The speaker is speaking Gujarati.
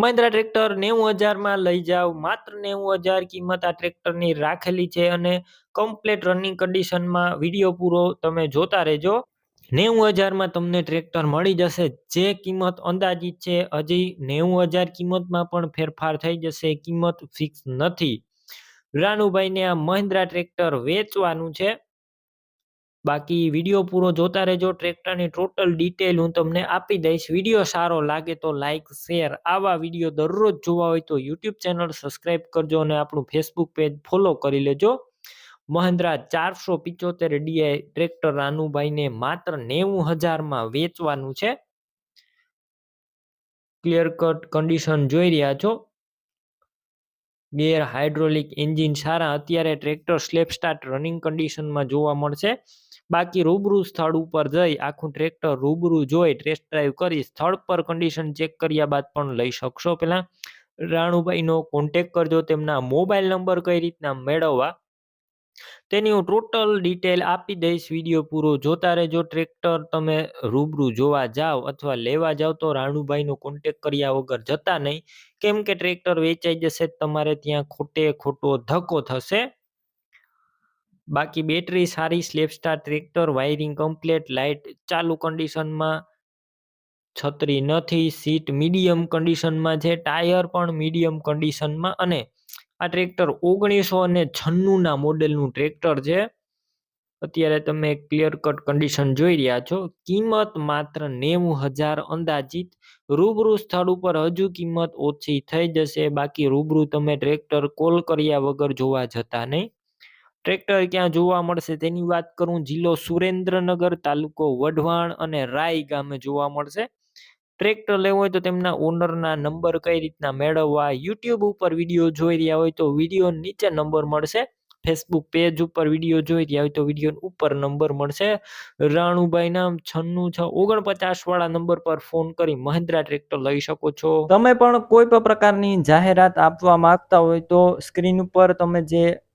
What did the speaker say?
મહિન્દ્રા ટ્રેક્ટર નેવું હજારમાં લઈ જાવ. માત્ર નેવું હજાર કિંમત આ ટ્રેક્ટરની રાખેલી છે અને કમ્પ્લેટ રનિંગ કન્ડિશનમાં વીડિયો પૂરો તમે જોતા રહેજો. નેવું હજારમાં તમને ટ્રેક્ટર મળી જશે. જે કિંમત અંદાજિત છે હજી નેવું હજાર કિંમતમાં પણ ફેરફાર થઈ જશે. કિંમત ફિક્સ નથી. રાનુભાઈને આ મહિન્દ્રા ટ્રેક્ટર વેચવાનું છે. બાકી વીડિયો પૂરો જોતા રહેજો. ટ્રેક્ટરની ટોટલ ડિટેલ હું તમને આપી દઈશ. વીડિયો સારો લાગે તો લાઇક શેર આવા વીડિયો દરરોજ જોવા હોય તો યુટ્યુબ ચેનલ સબસ્ક્રાઈબ કરજો અને આપણું ફેસબુક પેજ ફોલો કરી લેજો. મહિન્દ્રા ચારસો પિચોતેર ડીઆઈ ટ્રેક્ટર રાનુભાઈને માત્ર નેવું હજારમાં વેચવાનું છે. ક્લિયર કટ કન્ડિશન જોઈ રહ્યા છો. ગેર હાઇડ્રોલિક એન્જિન સારા. અત્યારે ટ્રેક્ટર સ્લેપ સ્ટાર્ટ રનિંગ કન્ડિશનમાં જોવા મળશે. બાકી રૂબરૂ સ્થળ ઉપર જઈ આખું ટ્રેક્ટર રૂબરૂ જોઈ ટેસ્ટ ડ્રાઈવ કરી સ્થળ પર કન્ડિશન ચેક કર્યા બાદ પણ લઈ શકશો. પહેલાં રાણુભાઈનો કોન્ટેક કરજો, તેમના મોબાઈલ નંબર કઈ રીતના મેળવવા. તેની હું ટોટલ ડિટેલ આપી દઈશ વીડિયો પૂરો જોતા રહેજો. ટ્રેક્ટર તમે રૂબરૂ જોવા જાઓ અથવા લેવા જાઓ તો રાણુભાઈનો કોન્ટેક કર્યા વગર જતા નહીં. કેમ કે ટ્રેક્ટર વેચાઈ જશે, તમારે ત્યાં ખોટે ખોટો ધક્કો થશે. બાકી બેટરી સારી સ્લેપ સ્ટાર, ટ્રેક્ટર, વાયરિંગ કમ્પ્લેટ, લાઇટ, ચાલુ કન્ડિશનમાં છત્રી નથી, સીટ મીડિયમ કન્ડિશનમાં છે, ટાયર પણ મીડિયમ કન્ડિશનમાં અને આ ટ્રેક્ટર ઓગણીસો અને છન્નુંના મોડેલનું ટ્રેક્ટર છે. અત્યારે તમે ક્લિયર કટ કન્ડિશન જોઈ રહ્યા છો. કિંમત માત્ર નેવું હજાર અંદાજિત. રૂબરૂ સ્થળ ઉપર હજુ કિંમત ઓછી થઈ જશે. બાકી રૂબરૂ તમે ટ્રેક્ટર કોલ કર્યા વગર જોવા જતા નહીં. ટ્રેક્ટર ક્યાં જોવા મળશે તેની વાત કરું જિલ્લો સુરેન્દ્રનગર તાલુકો વઢવાણ અને રાય ગામે જોવા મળશે. ટ્રેક્ટર લેવું હોય તો તેમના ઓનરના નંબર કઈ રીતના મેળવવા યુટ્યુબ ઉપર વીડિયો જોઈ રહ્યા હોય તો વીડિયો નીચે નંબર મળશે. ફેસબુક પેજ ઉપર વીડિયો જોઈ રહ્યા હોય તો વીડિયો ઉપર નંબર મળશે. રાણુભાઈ નામ છન્નું છ ઓગણપચાસ વાળા નંબર પર ફોન કરી મહિન્દ્રા ટ્રેક્ટર લઈ શકો છો. તમે પણ કોઈ પણ પ્રકારની જાહેરાત આપવા માંગતા હોય તો સ્ક્રીન ઉપર તમે જે